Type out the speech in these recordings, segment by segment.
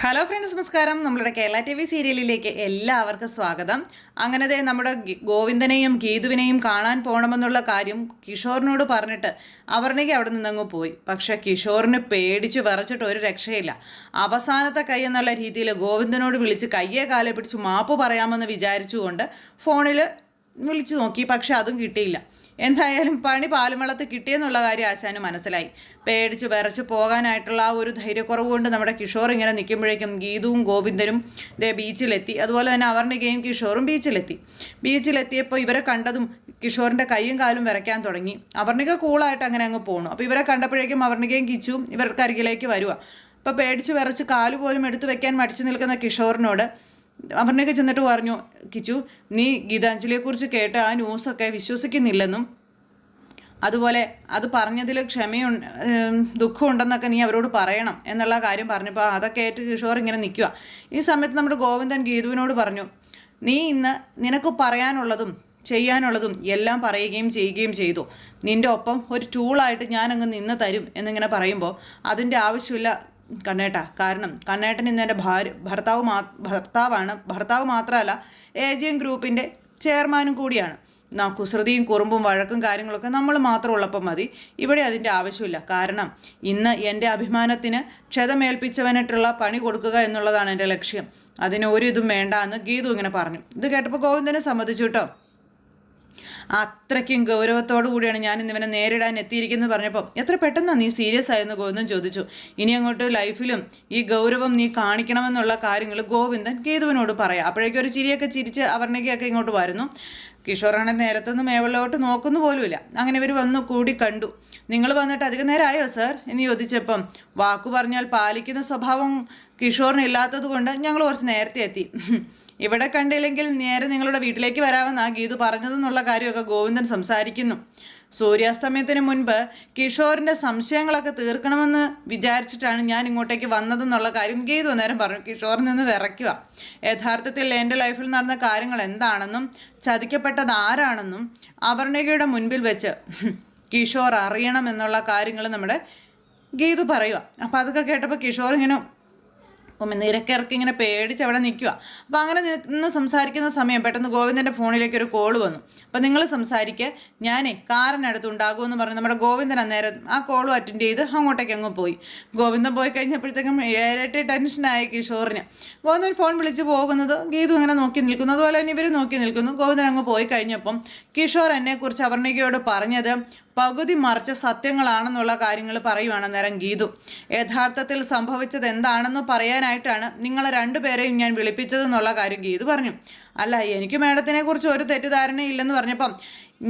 Hello friends നമസ്കാരം. നമ്മളുടെ Kerala T V സീരിയലിലേക്ക് എല്ലാവർക്കും സ്വാഗതം. അങ്ങനത്തെ നമ്മുടെ ഗോവിന്ദനെയും ഗീതുവിനെയും കാണാൻ പോകണമെന്നുള്ള കാര്യം കിഷോറിനോട് പറഞ്ഞിട്ട് അവർണയ്ക്ക് അവിടെ നിന്നങ്ങ് പോയി. പക്ഷെ കിഷോറിന് പേടിച്ച് വിറച്ചിട്ട് ഒരു രക്ഷയില്ല. അവസാനത്തെ കൈ എന്നുള്ള രീതിയിൽ ഗോവിന്ദനോട് വിളിച്ച് കയ്യെ കാലെ പിടിച്ച് മാപ്പ് പറയാമെന്ന് വിചാരിച്ചുകൊണ്ട് ഫോണിൽ വിളിച്ചു നോക്കി. പക്ഷെ അതും കിട്ടിയില്ല. എന്തായാലും പണി പാലുമളത്ത് കിട്ടിയെന്നുള്ള കാര്യം ആശാന് മനസ്സിലായി. പേടിച്ച് വിറച്ച് പോകാനായിട്ടുള്ള ആ ഒരു ധൈര്യക്കുറവ് കൊണ്ട് നമ്മുടെ കിഷോർ ഇങ്ങനെ നിൽക്കുമ്പോഴേക്കും ഗീതുവും ഗോവിന്ദനും ദേ ബീച്ചിലെത്തി. അതുപോലെ തന്നെ അവർണികയും കിഷോറും ബീച്ചിലെത്തി. ബീച്ചിലെത്തിയപ്പോൾ ഇവരെ കണ്ടതും കിഷോറിന്റെ കൈയും കാലും വരയ്ക്കാൻ തുടങ്ങി. അവർണിക കൂളായിട്ട് അങ്ങനെ അങ്ങ് പോണു. അപ്പോൾ ഇവരെ കണ്ടപ്പോഴേക്കും അവർണികയും കിച്ചുവും ഇവർക്ക് അരികിലേക്ക് വരുക അപ്പോൾ പേടിച്ച് വിറച്ച് കാലുപോലും എടുത്തു വെക്കാൻ മടിച്ചു നിൽക്കുന്ന കിഷോറിനോട് അപർണയ്ക്ക് ചെന്നിട്ട് പറഞ്ഞു കിച്ചു നീ ഗീതാഞ്ജലിയെക്കുറിച്ച് കേട്ട ആ ന്യൂസൊക്കെ വിശ്വസിക്കുന്നില്ലെന്നും അതുപോലെ അത് പറഞ്ഞതിൽ ക്ഷമയുണ്ട് ദുഃഖമുണ്ടെന്നൊക്കെ നീ അവരോട് പറയണം എന്നുള്ള കാര്യം പറഞ്ഞപ്പോൾ അതൊക്കെ ഏറ്റ് കിഷോർ ഇങ്ങനെ നിൽക്കുക ഈ സമയത്ത് നമ്മുടെ ഗോവിന്ദൻ ഗീതുവിനോട് പറഞ്ഞു നീ ഇന്ന് നിനക്ക് പറയാനുള്ളതും ചെയ്യാനുള്ളതും എല്ലാം പറയുകയും ചെയ്യുകയും ചെയ്തു. നിന്റെ ഒപ്പം ഒരു ടൂളായിട്ട് ഞാനങ്ങ് നിന്ന് തരും എന്നിങ്ങനെ പറയുമ്പോൾ അതിന്റെ ആവശ്യമില്ല കണ്ണേട്ട. കാരണം കണ്ണേട്ടൻ ഇന്ന് എന്റെ ഭാര്യ ഭർത്താവ് മാ ഭർത്താവാണ്. ഭർത്താവ് മാത്രമല്ല ഏജിയൻ ഗ്രൂപ്പിന്റെ ചെയർമാനും കൂടിയാണ്. കുസൃതിയും കുറുമ്പും വഴക്കും കാര്യങ്ങളൊക്കെ നമ്മൾ മാത്രം ഉള്ളപ്പം മതി. ഇവിടെ അതിന്റെ ആവശ്യമില്ല. കാരണം ഇന്ന് എന്റെ അഭിമാനത്തിന് ക്ഷതമേൽപ്പിച്ചവനായിട്ടുള്ള പണി കൊടുക്കുക എന്നുള്ളതാണ് എന്റെ ലക്ഷ്യം. അതിന് ഒരു ഇതും വേണ്ട എന്ന് ഗീതു ഇങ്ങനെ പറഞ്ഞു. ഇത് കേട്ടപ്പോൾ ഗോവിന്ദനെ സമ്മതിച്ചു കേട്ടോ. അത്രയ്ക്കും ഗൗരവത്തോടു കൂടിയാണ് ഞാൻ ഇന്നിവനെ നേരിടാൻ എത്തിയിരിക്കുന്നത് പറഞ്ഞപ്പോൾ എത്ര പെട്ടെന്നാണ് നീ സീരിയസ് ആയെന്ന് ഗോവിന്ദൻ ചോദിച്ചു. ഇനി അങ്ങോട്ട് ലൈഫിലും ഈ ഗൗരവം നീ കാണിക്കണമെന്നുള്ള കാര്യങ്ങൾ ഗോവിന്ദൻ കേതുവിനോട് പറയാം. അപ്പോഴേക്കും ഒരു ചിരിയൊക്കെ ചിരിച്ച് അവർണയ്ക്കൊക്കെ ഇങ്ങോട്ട് വരുന്നു. കിഷോറാണ് നേരത്തുനിന്ന് മേവളിലോട്ട് നോക്കുന്നു പോലുമില്ല. അങ്ങനെ ഇവർ വന്നു കൂടി കണ്ടു. നിങ്ങൾ വന്നിട്ട് അധികം നേരമായോ സർ എന്ന് ചോദിച്ചപ്പം വാക്കു പറഞ്ഞാൽ പാലിക്കുന്ന സ്വഭാവം കിഷോറിന് ഇല്ലാത്തത് കൊണ്ട് ഞങ്ങൾ കുറച്ച് നേരത്തെ എത്തി. ഇവിടെ കണ്ടില്ലെങ്കിൽ നേരെ നിങ്ങളുടെ വീട്ടിലേക്ക് വരാമെന്നാ ഗീതു പറഞ്ഞതെന്നുള്ള കാര്യമൊക്കെ ഗോവിന്ദൻ സംസാരിക്കുന്നു. സൂര്യാസ്തമയത്തിന് മുൻപ് കിഷോറിന്റെ സംശയങ്ങളൊക്കെ തീർക്കണമെന്ന് വിചാരിച്ചിട്ടാണ് ഞാൻ ഇങ്ങോട്ടേക്ക് വന്നതെന്നുള്ള കാര്യം ഗീതു അന്നേരം പറഞ്ഞു. കിഷോറിൽ നിന്ന് വിറയ്ക്കുക. യഥാർത്ഥത്തിൽ എന്റെ ലൈഫിൽ നടന്ന കാര്യങ്ങൾ എന്താണെന്നും ചതിക്കപ്പെട്ടത് ആരാണെന്നും അവർണികയുടെ മുൻപിൽ വെച്ച് കിഷോർ അറിയണം എന്നുള്ള കാര്യങ്ങൾ നമ്മുടെ ഗീതു പറയുക. അപ്പോൾ അതൊക്കെ കേട്ടപ്പോൾ കിഷോർ ഇങ്ങനെ അപ്പം നിരക്കിറക്കി ഇങ്ങനെ പേടിച്ച് അവിടെ നിൽക്കുക അപ്പോൾ അങ്ങനെ നിന്ന് സംസാരിക്കുന്ന സമയം പെട്ടെന്ന് ഗോവിന്ദന്റെ ഫോണിലേക്ക് ഒരു കോൾ വന്നു. അപ്പോൾ നിങ്ങൾ സംസാരിക്കുക ഞാനേ കാറിനടുത്ത് ഉണ്ടാകുമെന്ന് പറഞ്ഞ്. നമ്മുടെ ഗോവിന്ദൻ അന്നേരം ആ കോളും അറ്റൻഡ് ചെയ്ത് അങ്ങോട്ടേക്ക് അങ്ങ് പോയി. ഗോവിന്ദൻ പോയി കഴിഞ്ഞപ്പോഴത്തേക്കും ഏഴെട്ട് ടെൻഷനായി കിഷോറിന്. ഗോവിന്ദൻ ഫോൺ വിളിച്ച് പോകുന്നത് ഗീതു ഇങ്ങനെ നോക്കി നിൽക്കുന്നു. അതുപോലെ തന്നെ ഇവർ നോക്കി നിൽക്കുന്നു. ഗോവിന്ദൻ അങ്ങ് പോയി കഴിഞ്ഞപ്പം കിഷോർ എന്നെക്കുറിച്ച് അവർണികയോട് പറഞ്ഞത് പകുതി മറിച്ച സത്യങ്ങളാണെന്നുള്ള കാര്യങ്ങൾ പറയുവാണ് നേരം ഗീതു. യഥാർത്ഥത്തിൽ സംഭവിച്ചത് എന്താണെന്ന് പറയാനായിട്ടാണ് നിങ്ങളെ രണ്ടുപേരെയും ഞാൻ വിളിപ്പിച്ചതെന്നുള്ള കാര്യം ഗീതു പറഞ്ഞു. അല്ല എനിക്ക് മേഡത്തിനെ കുറിച്ച് ഒരു തെറ്റിദ്ധാരണയില്ലെന്ന് പറഞ്ഞപ്പം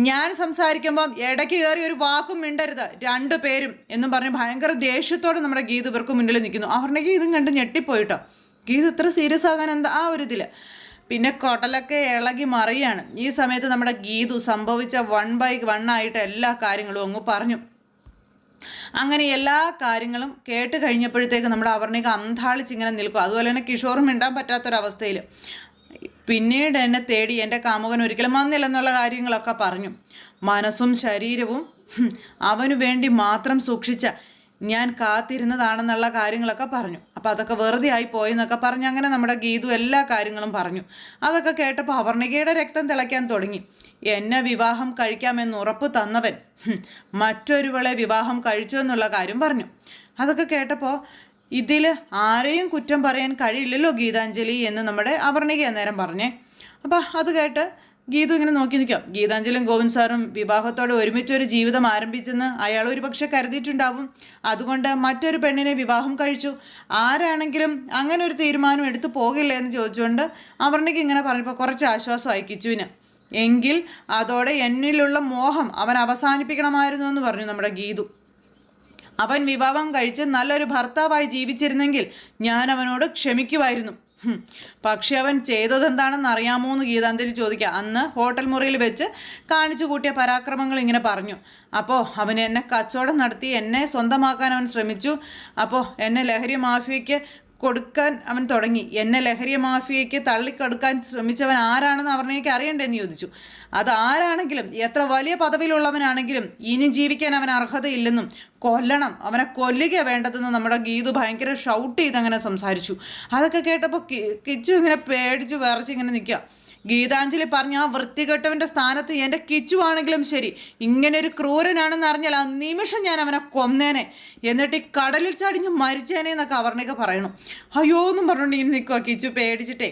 ഞാൻ സംസാരിക്കുമ്പം ഇടയ്ക്ക് കയറി ഒരു വാക്കും മിണ്ടരുത് രണ്ടു പേരും എന്നും പറഞ്ഞ് ഭയങ്കര ദേഷ്യത്തോടെ നമ്മുടെ ഗീതു ഇവർക്ക് മുന്നിൽ നിൽക്കുന്നു. അവരുടെ ഇതും കണ്ട് ഞെട്ടിപ്പോയിട്ടോ? ഗീതു ഇത്ര സീരിയസ് ആകാൻ എന്താ ആ ഒരു ഇതിൽ പിന്നെ കൊടലൊക്കെ ഇളകി മറിയാണ്. ഈ സമയത്ത് നമ്മുടെ ഗീതു സംഭവിച്ച വൺ ബൈ വൺ ആയിട്ട് എല്ലാ കാര്യങ്ങളും അങ്ങ് പറഞ്ഞു. അങ്ങനെ എല്ലാ കാര്യങ്ങളും കേട്ട് കഴിഞ്ഞപ്പോഴത്തേക്ക് നമ്മുടെ അവർണിക അന്താളിച്ച് ഇങ്ങനെ നിൽക്കും. അതുപോലെ തന്നെ കിഷോറും മിണ്ടാൻ പറ്റാത്തൊരവസ്ഥയിൽ പിന്നീട് എന്നെ തേടി എന്റെ കാമുകൻ ഒരിക്കലും വന്നില്ലെന്നുള്ള കാര്യങ്ങളൊക്കെ പറഞ്ഞു. മനസ്സും ശരീരവും അവനു വേണ്ടി മാത്രം സൂക്ഷിച്ച ഞാൻ കാത്തിരുന്നതാണെന്നുള്ള കാര്യങ്ങളൊക്കെ പറഞ്ഞു. അപ്പോൾ അതൊക്കെ വെറുതെ ആയി പോയെന്നൊക്കെ പറഞ്ഞു അങ്ങനെ നമ്മുടെ ഗീതു എല്ലാ കാര്യങ്ങളും പറഞ്ഞു. അതൊക്കെ കേട്ടപ്പോൾ അവർണികയുടെ രക്തം തിളയ്ക്കാൻ തുടങ്ങി. എന്നെ വിവാഹം കഴിക്കാമെന്ന് ഉറപ്പ് തന്നവൻ. മറ്റൊരുവളെ വിവാഹം കഴിച്ചു എന്നുള്ള കാര്യം പറഞ്ഞു. അതൊക്കെ കേട്ടപ്പോൾ ഇതിൽ ആരെയും കുറ്റം പറയാൻ കഴിയില്ലല്ലോ ഗീതാഞ്ജലി എന്ന് നമ്മുടെ അവർണിക അന്നേരം പറഞ്ഞേ. അപ്പോൾ അത് കേട്ട് ഗീതു ഇങ്ങനെ നോക്കി നിൽക്കാം ഗീതാഞ്ജലിയും ഗോവിന്ദ് സാറും വിവാഹത്തോടെ ഒരുമിച്ച് ഒരു ജീവിതം ആരംഭിച്ചെന്ന് അയാൾ ഒരു പക്ഷെ കരുതിയിട്ടുണ്ടാവും. അതുകൊണ്ട് മറ്റൊരു പെണ്ണിനെ വിവാഹം കഴിച്ചു. ആരാണെങ്കിലും അങ്ങനെ ഒരു തീരുമാനം എടുത്തു പോകില്ല എന്ന് ചോദിച്ചുകൊണ്ട് അവർണിക്ക് ഇങ്ങനെ പറഞ്ഞപ്പോൾ കുറച്ച് ആശ്വാസമായി കിച്ചുവിന്. എങ്കിൽ അതോടെ എന്നിലുള്ള മോഹം അവൻ അവസാനിപ്പിക്കണമായിരുന്നു എന്ന് പറഞ്ഞു നമ്മുടെ ഗീതു. അവൻ വിവാഹം കഴിച്ച് നല്ലൊരു ഭർത്താവായി ജീവിച്ചിരുന്നെങ്കിൽ ഞാൻ അവനോട് ക്ഷമിക്കുമായിരുന്നു. പക്ഷെ അവൻ ചെയ്തതെന്താണെന്ന് അറിയാമോ എന്ന് ഗീതാഞ്ജലി ചോദിക്കുക അന്ന് ഹോട്ടൽ മുറിയിൽ വെച്ച് കാണിച്ചു കൂട്ടിയ പരാക്രമങ്ങൾ ഇങ്ങനെ പറഞ്ഞു. അപ്പോൾ അവൻ എന്നെ കച്ചവടം നടത്തി എന്നെ സ്വന്തമാക്കാൻ അവൻ ശ്രമിച്ചു. അപ്പോൾ എന്നെ ലഹരി മാഫിയയ്ക്ക് കൊടുക്കാൻ അവൻ തുടങ്ങി. എന്നെ ലഹരി മാഫിയയ്ക്ക് തള്ളിക്കൊടുക്കാൻ ശ്രമിച്ചവൻ ആരാണെന്ന് അവർണയ്ക്ക് അറിയണ്ടെന്ന് ചോദിച്ചു. അത് ആരാണെങ്കിലും എത്ര വലിയ പദവിയിലുള്ളവനാണെങ്കിലും ഇനി ജീവിക്കാൻ അവൻ അർഹതയില്ലെന്നും കൊല്ലണം അവനെ കൊല്ലുക വേണ്ടതെന്ന് നമ്മുടെ ഗീതു ഭയങ്കര ഷൗട്ട് ചെയ്ത് അങ്ങനെ സംസാരിച്ചു. അതൊക്കെ കേട്ടപ്പോൾ കിച്ചു ഇങ്ങനെ പേടിച്ച് വിറച്ചിങ്ങനെ നിൽക്കുക ഗീതാഞ്ജലി പറഞ്ഞു ആ വൃത്തികെട്ടവന്റെ സ്ഥാനത്ത് എന്റെ കിച്ചു ആണെങ്കിലും ശരി. ഇങ്ങനെ ഒരു ക്രൂരനാണെന്ന് അറിഞ്ഞാൽ ആ നിമിഷം ഞാൻ അവനെ കൊന്നേനെ. എന്നിട്ട് ഈ കടലിൽ ചാടിഞ്ഞ് മരിച്ചേനെ എന്നൊക്കെ അവർണിക പറയണു അയ്യോ എന്നും പറഞ്ഞുകൊണ്ട് ഇങ്ങനെ നിൽക്കുക കിച്ചു പേടിച്ചിട്ടേ.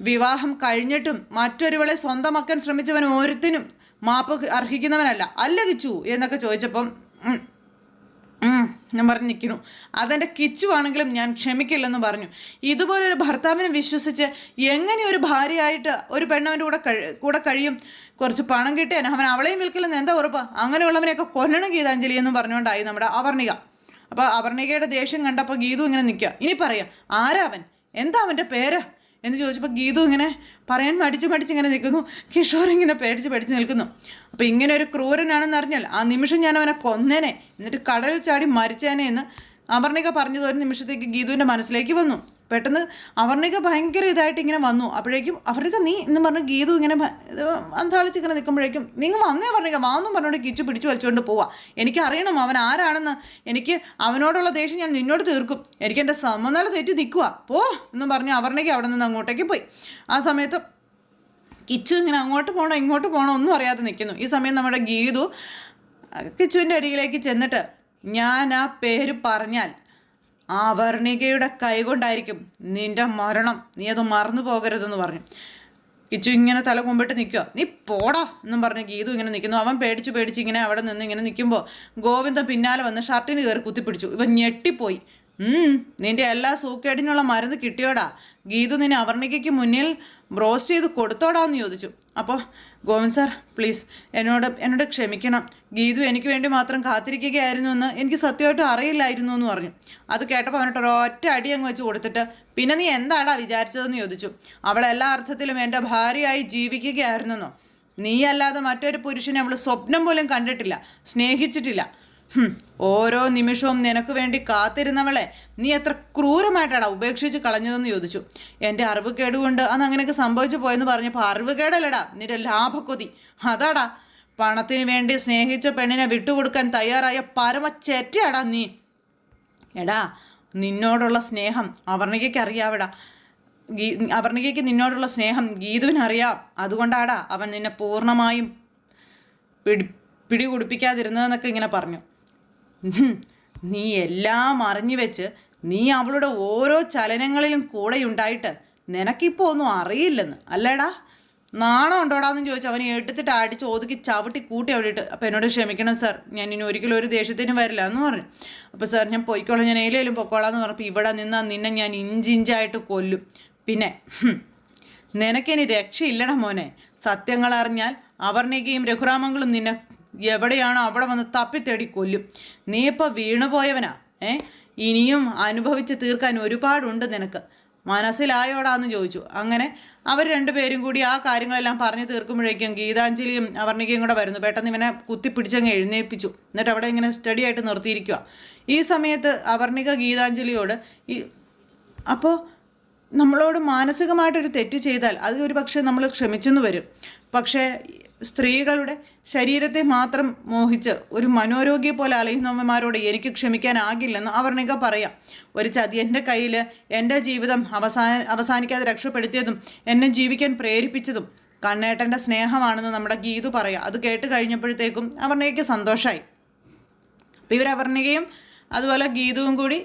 വിവാഹം കഴിഞ്ഞിട്ടും മറ്റൊരുവളെ സ്വന്തമാക്കാൻ ശ്രമിച്ചവൻ ഒരുത്തിനും മാപ്പ് അർഹിക്കുന്നവനല്ല. അല്ല കിച്ചു എന്നൊക്കെ ചോദിച്ചപ്പം ഞാൻ പറഞ്ഞ് നിൽക്കുന്നു. അതെന്റെ കിച്ചു ആണെങ്കിലും ഞാൻ ക്ഷമിക്കില്ലെന്ന് പറഞ്ഞു. ഇതുപോലെ ഒരു ഭർത്താവിനെ വിശ്വസിച്ച് എങ്ങനെ ഒരു ഭാര്യയായിട്ട് ഒരു പെണ്ണവന്റെ കൂടെ കൂടെ കഴിയും? കുറച്ച് പണം കിട്ടിയാൽ അവൻ അവളെയും വിൽക്കില്ലെന്ന് എന്താ ഉറപ്പ്? അങ്ങനെയുള്ളവനെയൊക്കെ കൊല്ലണം ഗീതാഞ്ജലി എന്ന് പറഞ്ഞുകൊണ്ടായി നമ്മുടെ അവർണിക. അപ്പോൾ അവർണികയുടെ ദേഷ്യം കണ്ടപ്പോൾ ഗീതു ഇങ്ങനെ നിൽക്കുക. ഇനി പറയാം ആരാ അവൻ? എന്താ അവന്റെ പേര്? എന്ന് ചോദിച്ചപ്പോൾ ഗീതു ഇങ്ങനെ പറയാൻ മടിച്ച് മടിച്ച് ഇങ്ങനെ നിൽക്കുന്നു. കിഷോർ ഇങ്ങനെ പേടിച്ച് പേടിച്ച് നിൽക്കുന്നു. അപ്പോൾ ഇങ്ങനെ ഒരു ക്രൂരനാണെന്ന് അറിഞ്ഞാൽ ആ നിമിഷം ഞാൻ അവനെ കൊന്നേനെ. എന്നിട്ട് കടൽ ചാടി മരിച്ചേനെ എന്ന് അപർണിക പറഞ്ഞത് ഒരു നിമിഷത്തേക്ക് ഗീതുവിന്റെ മനസ്സിലേക്ക് വന്നു. പെട്ടെന്ന് അവർണിക ഭയങ്കര ഇതായിട്ട് ഇങ്ങനെ വന്നു. അപ്പോഴേക്കും അവർക്ക് നീ എന്ന് പറഞ്ഞ ഗീതു ഇങ്ങനെ അന്താളിച്ച് ഇങ്ങനെ നിൽക്കുമ്പോഴേക്കും നിങ്ങൾ വന്നേ പറഞ്ഞു വാന്നും പറഞ്ഞുകൊണ്ട് കിച്ചു പിടിച്ചു വലിച്ചുകൊണ്ട് പോവാ. എനിക്കറിയണം അവൻ ആരാണെന്ന്. എനിക്ക് അവനോടുള്ള ദേഷ്യം ഞാൻ നിന്നോട് തീർക്കും. എനിക്ക് എന്റെ സമനില തെറ്റി നിൽക്കുക പോ എന്നും പറഞ്ഞ് അവർണിക അവിടെ നിന്ന് അങ്ങോട്ടേക്ക് പോയി. ആ സമയത്ത് കിച്ചു ഇങ്ങനെ അങ്ങോട്ട് പോകണോ ഇങ്ങോട്ട് പോകണോ ഒന്നും അറിയാതെ നിൽക്കുന്നു. ഈ സമയം നമ്മുടെ ഗീതു കിച്ചുവിന്റെ അടിയിലേക്ക് ചെന്നിട്ട് ഞാൻ ആ പേര് പറഞ്ഞാൽ ആ വർണികയുടെ കൈകൊണ്ടായിരിക്കും നിന്റെ മരണം. നീ അത് മറന്നു പോകരുതെന്ന് പറഞ്ഞു. കിച്ചു ഇങ്ങനെ തല കൊമ്പിട്ട് നിൽക്കുക. നീ പോടാ എന്നും പറഞ്ഞ് ഗീതു ഇങ്ങനെ നിൽക്കുന്നു. അവൻ പേടിച്ച് പേടിച്ച് ഇങ്ങനെ അവിടെ നിന്ന് ഇങ്ങനെ നിൽക്കുമ്പോൾ ഗോവിന്ദൻ പിന്നാലെ വന്ന് ഷർട്ടിന് കയറി കുത്തിപ്പിടിച്ചു. ഇവൻ ഞെട്ടിപ്പോയി. നിന്റെ എല്ലാ സൂക്കേടിനുള്ള മരുന്ന് കിട്ടിയോടാ. ഗീതു നിന്നെ അവർണികയ്ക്ക് മുന്നിൽ ബ്രോസ്റ്റ് ചെയ്ത് കൊടുത്തോടാന്ന് ചോദിച്ചു. അപ്പോൾ ഗോവിന്ദ് സാർ പ്ലീസ് എന്നോട് എന്നോട് ക്ഷമിക്കണം. ഗീതു എനിക്ക് വേണ്ടി മാത്രം കാത്തിരിക്കുകയായിരുന്നു എന്ന് എനിക്ക് സത്യമായിട്ടും അറിയില്ലായിരുന്നു എന്ന് പറഞ്ഞു. അത് കേട്ടപ്പോൾ അവനോട്ട് ഒരൊറ്റ അടി അങ്ങ് വെച്ച് കൊടുത്തിട്ട് പിന്നെ നീ എന്താടാ വിചാരിച്ചതെന്ന് ചോദിച്ചു. അവൾ എല്ലാ അർത്ഥത്തിലും എന്റെ ഭാര്യയായി ജീവിക്കുകയായിരുന്നെന്നോ. നീയല്ലാതെ മറ്റൊരു പുരുഷനെ അവൾ സ്വപ്നം പോലും കണ്ടിട്ടില്ല സ്നേഹിച്ചിട്ടില്ല. ഓരോ നിമിഷവും നിനക്ക് വേണ്ടി കാത്തിരുന്നവളെ നീ എത്ര ക്രൂരമായിട്ടാടാ ഉപേക്ഷിച്ച് കളഞ്ഞതെന്ന് ചോദിച്ചു. എന്റെ അറിവ് കേടുകൊണ്ട് അന്ന് അങ്ങനെയൊക്കെ സംഭവിച്ചു പോയെന്ന് പറഞ്ഞപ്പോൾ അറിവ് കേടല്ലടാ നിന്റെ ലാഭക്കൊതി. അതാടാ പണത്തിന് വേണ്ടി സ്നേഹിച്ച പെണ്ണിനെ വിട്ടുകൊടുക്കാൻ തയ്യാറായ പരമച്ചെറ്റയാടാ നീ. എടാ നിന്നോടുള്ള സ്നേഹം അവർണികയ്ക്ക് അറിയാവിടാ. ഗീ അവർണികയ്ക്ക് നിന്നോടുള്ള സ്നേഹം ഗീതുവിനറിയാം. അതുകൊണ്ടാടാ അവൻ നിന്നെ പൂർണമായും പിടി പിടികൊടുപ്പിക്കാതിരുന്നതെന്നൊക്കെ ഇങ്ങനെ പറഞ്ഞു. നീ എല്ലാം അറിഞ്ഞു വെച്ച് നീ അവളുടെ ഓരോ ചലനങ്ങളിലും കൂടെ ഉണ്ടായിട്ട് നിനക്കിപ്പോൾ ഒന്നും അറിയില്ലെന്ന് അല്ലേടാ? നാണം ഉണ്ടോടാന്ന് ചോദിച്ചു അവനെ എടുത്തിട്ട് അടിച്ച് ഒതുക്കി ചവിട്ടി കൂട്ടി അവിടെ ഇട്ട് അപ്പോൾ എന്നോട് ക്ഷമിക്കണം സാർ ഞാൻ ഇനി ഒരിക്കലും ഒരു ദേഷ്യത്തിനും വരില്ല എന്ന് പറഞ്ഞു. അപ്പോൾ സാർ ഞാൻ പോയിക്കോളാം ഞാൻ ഏലേലും പൊക്കോളാന്ന് പറഞ്ഞപ്പോൾ ഇവിടെ നിന്നാൽ നിന്നെ ഞാൻ ഇഞ്ചിഞ്ചായിട്ട് കൊല്ലും. പിന്നെ നിനക്കിനി രക്ഷയില്ലടാ മോനെ. സത്യങ്ങൾ അറിഞ്ഞാൽ അവർണികയും രഘുരാമങ്ങളും നിന്നെ എവിടെയാണോ അവിടെ വന്ന് തപ്പിത്തേടി കൊല്ലും. നീ ഇപ്പോൾ വീണുപോയവനാ ഏ? ഇനിയും അനുഭവിച്ച് തീർക്കാൻ ഒരുപാടുണ്ട് നിനക്ക്. മനസ്സിലായോടാന്ന് ചോദിച്ചു. അങ്ങനെ അവർ രണ്ടുപേരും കൂടി ആ കാര്യങ്ങളെല്ലാം പറഞ്ഞു തീർക്കുമ്പോഴേക്കും ഗീതാഞ്ജലിയും അവർണികയും കൂടെ വരുന്നു. പെട്ടെന്ന് ഇവനെ കുത്തിപ്പിടിച്ചങ്ങ് എഴുന്നേൽപ്പിച്ചു എന്നിട്ട് അവിടെ ഇങ്ങനെ സ്റ്റഡി ആയിട്ട് നിർത്തിയിരിക്കുക ഈ സമയത്ത് അവർണിക ഗീതാഞ്ജലിയോട് ഈ അപ്പോൾ നമ്മളോട് മാനസികമായിട്ടൊരു തെറ്റ് ചെയ്താൽ അത് ഒരു പക്ഷേ നമ്മൾ ക്ഷമിച്ചെന്ന് വരും. പക്ഷേ സ്ത്രീകളുടെ ശരീരത്തെ മാത്രം മോഹിച്ച് ഒരു മനോരോഗിയെ പോലെ അലയുന്നവന്മാരോട് എനിക്ക് ക്ഷമിക്കാനാകില്ലെന്ന് അവർണിക പറയാം. ഒരു ചതി എന്റെ കയ്യിൽ എന്റെ ജീവിതം അവസാന അവസാനിക്കാതെ രക്ഷപ്പെടുത്തിയതും എന്നെ ജീവിക്കാൻ പ്രേരിപ്പിച്ചതും കണ്ണേട്ടന്റെ സ്നേഹമാണെന്ന് നമ്മുടെ ഗീതു പറയാം. അത് കേട്ട് കഴിഞ്ഞപ്പോഴത്തേക്കും അവർണികയ്ക്ക് സന്തോഷമായി അപ്പോൾ ഇവർ അവർണികയും അതുപോലെ ഗീതുവും കൂടി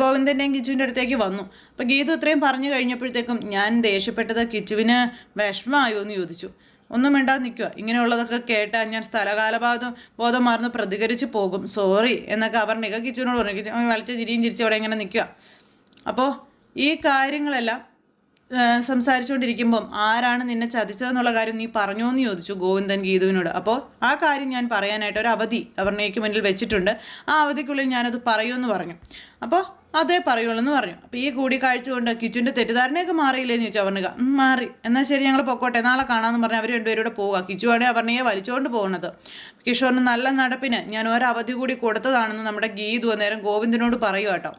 ഗോവിന്ദന്റെയും കിച്ചുവിന്റെ അടുത്തേക്ക് വന്നു. അപ്പോൾ ഗീതു ഇത്രയും പറഞ്ഞു കഴിഞ്ഞപ്പോഴത്തേക്കും ഞാൻ ദേഷ്യപ്പെട്ടത് കിച്ചുവിന് വിഷമമായോ എന്ന് ചോദിച്ചു. ഒന്നും മിണ്ടാതെ നിൽക്കുക. ഇങ്ങനെയുള്ളതൊക്കെ കേട്ടാൽ ഞാൻ സ്ഥലകാലബാധം ബോധം മാറുന്നു പ്രതികരിച്ച് പോകും. സോറി എന്നൊക്കെ അവർ നിക കിച്ചുവിനോട് പറഞ്ഞു. കിച്ചു വലിച്ച ചിരിയും ചിരിച്ച് അവിടെ ഇങ്ങനെ നിൽക്കുക. അപ്പോൾ ഈ കാര്യങ്ങളെല്ലാം സംസാരിച്ചുകൊണ്ടിരിക്കുമ്പം ആരാണ് നിന്നെ ചതിച്ചതെന്നുള്ള കാര്യം നീ പറഞ്ഞോ എന്ന് ചോദിച്ചു ഗോവിന്ദൻ ഗീതുവിനോട്. അപ്പോൾ ആ കാര്യം ഞാൻ പറയാനായിട്ട് ഒരു അവധി അവർണയ്ക്ക് മുന്നിൽ വെച്ചിട്ടുണ്ട്. ആ അവധിക്കുള്ളിൽ ഞാനത് പറയുമെന്ന് പറഞ്ഞു. അപ്പോൾ അതേ പറയുള്ളൂ എന്ന് പറഞ്ഞു. അപ്പോൾ ഈ കൂടിക്കാഴ്ച കൊണ്ട് കിച്ചുവിന്റെ തെറ്റിദ്ധാരണയൊക്കെ മാറിയില്ലേന്ന് ചോദിച്ചു അവർണിക മാറി. എന്നാൽ ശരി ഞങ്ങൾ പൊക്കോട്ടെ. നാളെ കാണാമെന്ന് പറഞ്ഞ് അവർ രണ്ടുപേരും പോവുക. കിച്ചു ആണെങ്കിൽ അവർണിയെ വലിച്ചുകൊണ്ട് പോകുന്നത് കിഷോറിന് നല്ല നടപ്പിന് ഞാൻ ഒരവധി കൂടി കൊടുത്തതാണെന്ന് നമ്മുടെ ഗീതു അന്നേരം ഗോവിന്ദനോട് പറയുക കേട്ടോ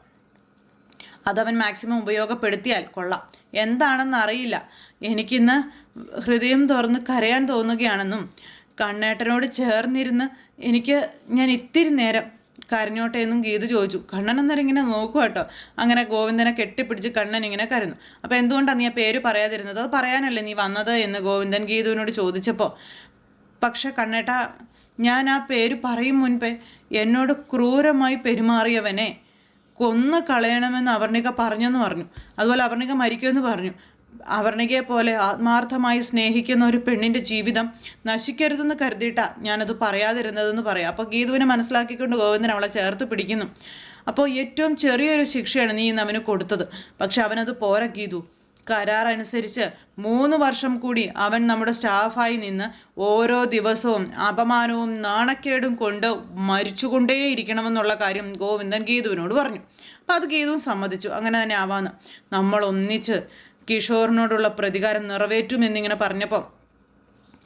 അതവൻ മാക്സിമം ഉപയോഗപ്പെടുത്തിയാൽ കൊള്ളാം. എന്താണെന്ന് അറിയില്ല. എനിക്കിന്ന് ഹൃദയം തുറന്ന് കരയാൻ തോന്നുകയാണെന്നും കണ്ണേട്ടനോട് ചേർന്നിരുന്ന് എനിക്ക് ഞാൻ ഇത്തിരി നേരം കരഞ്ഞോട്ടെ എന്നും ഗീതു ചോദിച്ചു. കണ്ണൻ അന്നേരം ഇങ്ങനെ നോക്കുക കേട്ടോ. അങ്ങനെ ഗോവിന്ദനെ കെട്ടിപ്പിടിച്ച് കണ്ണൻ ഇങ്ങനെ കരഞ്ഞു. അപ്പോൾ എന്തുകൊണ്ടാണ് നീ ആ പേര് പറയാതിരുന്നത്? അത് പറയാനല്ലേ നീ വന്നത്? എന്ന് ഗോവിന്ദൻ ഗീതുവിനോട് ചോദിച്ചപ്പോൾ പക്ഷെ കണ്ണേട്ട ഞാൻ ആ പേര് പറയും മുൻപേ എന്നോട് ക്രൂരമായി പെരുമാറിയവനെ കൊന്നു കളയണമെന്ന് അവർണിക പറഞ്ഞെന്ന് പറഞ്ഞു. അതുപോലെ അവർണിക മരിക്കുമെന്ന് പറഞ്ഞു. അവർണികയെ പോലെ ആത്മാർത്ഥമായി സ്നേഹിക്കുന്ന ഒരു പെണ്ണിന്റെ ജീവിതം നശിക്കരുതെന്ന് കരുതിയിട്ടാണ് ഞാനത് പറയാതിരുന്നതെന്ന് പറയാം. അപ്പോൾ ഗീതുവിനെ മനസ്സിലാക്കിക്കൊണ്ട് ഗോവിന്ദൻ അവളെ ചേർത്ത് പിടിക്കുന്നു. അപ്പോൾ ഏറ്റവും ചെറിയൊരു ശിക്ഷയാണ് നീ ഇന്ന് അവന് കൊടുത്തത്. പക്ഷെ അവനത് പോര ഗീതു. കരാർ അനുസരിച്ച് മൂന്ന് വർഷം കൂടി അവൻ നമ്മുടെ സ്റ്റാഫായി നിന്ന് ഓരോ ദിവസവും അപമാനവും നാണക്കേടും കൊണ്ട് മരിച്ചുകൊണ്ടേയിരിക്കണമെന്നുള്ള കാര്യം ഗോവിന്ദൻ ഗീതുവിനോട് പറഞ്ഞു. അപ്പോൾ അത് ഗീതുവും സമ്മതിച്ചു. അങ്ങനെ തന്നെ ആവാന്ന്. നമ്മൾ ഒന്നിച്ച് കിഷോറിനോടുള്ള പ്രതികാരം നിറവേറ്റുമെന്നിങ്ങനെ പറഞ്ഞപ്പം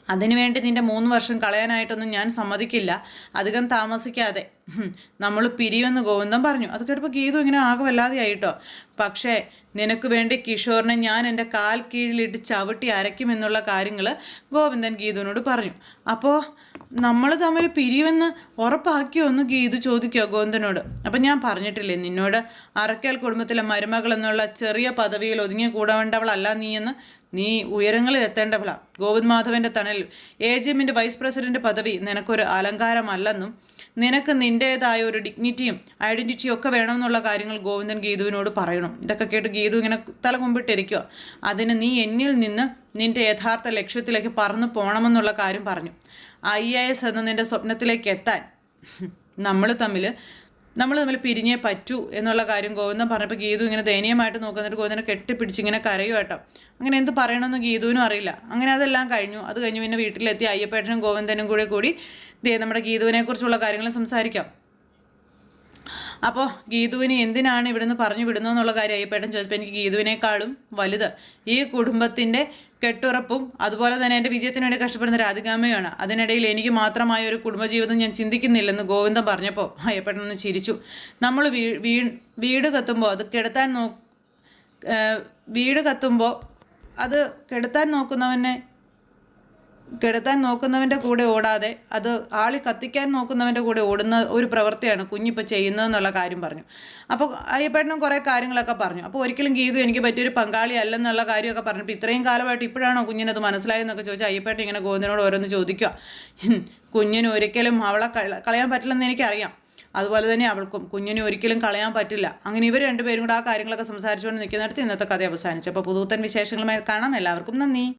അതിനുവേണ്ടി നിന്റെ മൂന്ന് വർഷം കളയാനായിട്ടൊന്നും ഞാൻ സമ്മതിക്കില്ല. അധികം താമസിക്കാതെ. നമ്മൾ പിരിയുമെന്ന് ഗോവിന്ദം പറഞ്ഞു. അത് കേട്ടപ്പോൾ ഗീതു ഇങ്ങനെ ആകെ വല്ലാതെയായിട്ടോ പക്ഷേ നിനക്ക് വേണ്ടി കിഷോറിനെ ഞാൻ എന്റെ കാൽ കീഴിലിട്ട് ചവിട്ടി അരയ്ക്കുമെന്നുള്ള കാര്യങ്ങൾ ഗോവിന്ദൻ ഗീതുവിനോട് പറഞ്ഞു. അപ്പോൾ നമ്മൾ തമ്മിൽ പിരിവെന്ന് ഉറപ്പാക്കിയോ എന്ന് ഗീതു ചോദിക്കുമോ ഗോവിന്ദനോട്. അപ്പം ഞാൻ പറഞ്ഞിട്ടില്ലേ നിന്നോട് അറക്കൽ കുടുംബത്തിലെ മരുമകൾ എന്നുള്ള ചെറിയ പദവിയിൽ ഒതുങ്ങി കൂടേണ്ടവളല്ല നീയെന്ന് നീ ഉയരങ്ങളിൽ എത്തേണ്ടവളാണ് ഗോവിന്ദ് മാധവന്റെ തണലിൽ എ ജി എമ്മിന്റെ വൈസ് പ്രസിഡന്റ് പദവി നിനക്കൊരു അലങ്കാരമല്ലെന്നും നിനക്ക് നിന്റേതായ ഒരു ഡിഗ്നിറ്റിയും ഐഡന്റിറ്റിയും ഒക്കെ വേണമെന്നുള്ള കാര്യങ്ങൾ ഗോവിന്ദൻ ഗീതുവിനോട് പറയണം. ഇതൊക്കെ കേട്ട് ഗീതു ഇങ്ങനെ തല കുമ്പിട്ടിരിക്കുക അതിന് നീ എന്നിൽ നിന്ന് നിന്റെ യഥാർത്ഥ ലക്ഷ്യത്തിലേക്ക് പറന്നു പോകണമെന്നുള്ള കാര്യം പറഞ്ഞു. ഐ എ എസ് എന്ന നിന്റെ സ്വപ്നത്തിലേക്ക് എത്താൻ നമ്മൾ തമ്മിൽ നമ്മൾ തമ്മിൽ പിരിഞ്ഞേ പറ്റൂ എന്നുള്ള കാര്യം ഗോവിന്ദൻ പറഞ്ഞപ്പോൾ ഗീതു ഇങ്ങനെ ദയനീയമായിട്ട് നോക്കുന്നിട്ട് ഗോവിന്ദനെ കെട്ടിപ്പിടിച്ച് ഇങ്ങനെ കരയും കേട്ടോ. അങ്ങനെ എന്ത് പറയണമെന്ന് ഗീതുവിനും അറിയില്ല. അങ്ങനെ അതെല്ലാം കഴിഞ്ഞു. അത് കഴിഞ്ഞ് പിന്നെ വീട്ടിലെത്തി അയ്യപ്പേട്ടനും ഗോവിന്ദനും കൂടെ കൂടി ദേ നമ്മുടെ ഗീതുവിനെ കുറിച്ചുള്ള കാര്യങ്ങൾ സംസാരിക്കാം. അപ്പോൾ ഗീതുവിനെ എന്തിനാണ് ഇവിടുന്ന് പറഞ്ഞു വിടുന്നതെന്നുള്ള കാര്യം അയ്യപ്പേട്ടൻ ചോദിച്ചപ്പോൾ എനിക്ക് ഗീതുവിനേക്കാളും വലുത്. ഈ കുടുംബത്തിന്റെ കെട്ടുറപ്പും അതുപോലെ തന്നെ എന്റെ വിജയത്തിന് വേണ്ടി കഷ്ടപ്പെടുന്ന രാധികാമ്മയാണ് അതിനിടയിൽ എനിക്ക് മാത്രമായ ഒരു കുടുംബജീവിതം ഞാൻ ചിന്തിക്കുന്നില്ലെന്ന് ഗോവിന്ദൻ പറഞ്ഞപ്പോൾ അയ്യപ്പേട്ടൻ ഒന്ന് ചിരിച്ചു. നമ്മൾ വീ വീട് കത്തുമ്പോൾ അത് കെടുത്താൻ നോ വീട് കത്തുമ്പോൾ അത് കെടുത്താൻ നോക്കുന്നവനെ കെടുത്താൻ നോക്കുന്നവന്റെ കൂടെ ഓടാതെ അത് ആളി കത്തിക്കാൻ നോക്കുന്നവന്റെ കൂടെ ഓടുന്ന ഒരു പ്രവൃത്തിയാണ് കുഞ്ഞിപ്പോൾ ചെയ്യുന്നതെന്നുള്ള കാര്യം പറഞ്ഞു. അപ്പോൾ അയ്യപ്പേട്ടനും കുറേ കാര്യങ്ങളൊക്കെ പറഞ്ഞു. അപ്പോൾ ഒരിക്കലും ഗീതു എനിക്ക് പറ്റിയൊരു പങ്കാളി അല്ലെന്നുള്ള കാര്യമൊക്കെ പറഞ്ഞപ്പോൾ ഇത്രയും കാലമായിട്ട് ഇപ്പോഴാണോ കുഞ്ഞിനത് മനസ്സിലായെന്നൊക്കെ ചോദിച്ചാൽ അയ്യപ്പേട്ടൻ ഇങ്ങനെ ഗോവിന്ദനോട് ഓരോന്ന് ചോദിക്കുക. കുഞ്ഞിന് ഒരിക്കലും അവളെ കളയാൻ പറ്റില്ലെന്ന് എനിക്കറിയാം. അതുപോലെ തന്നെ അവൾക്കും കുഞ്ഞിനെ ഒരിക്കലും കളയാൻ പറ്റില്ല. അങ്ങനെ ഇവർ രണ്ടുപേരും കൂടെ ആ കാര്യങ്ങളൊക്കെ സംസാരിച്ചുകൊണ്ട് നിൽക്കുന്നിടത്ത് ഇന്നത്തെ കഥ അവസാനിച്ചു. അപ്പോൾ പുതുത്തൻ വിശേഷങ്ങളുമായി കാണാം. എല്ലാവർക്കും നന്ദി.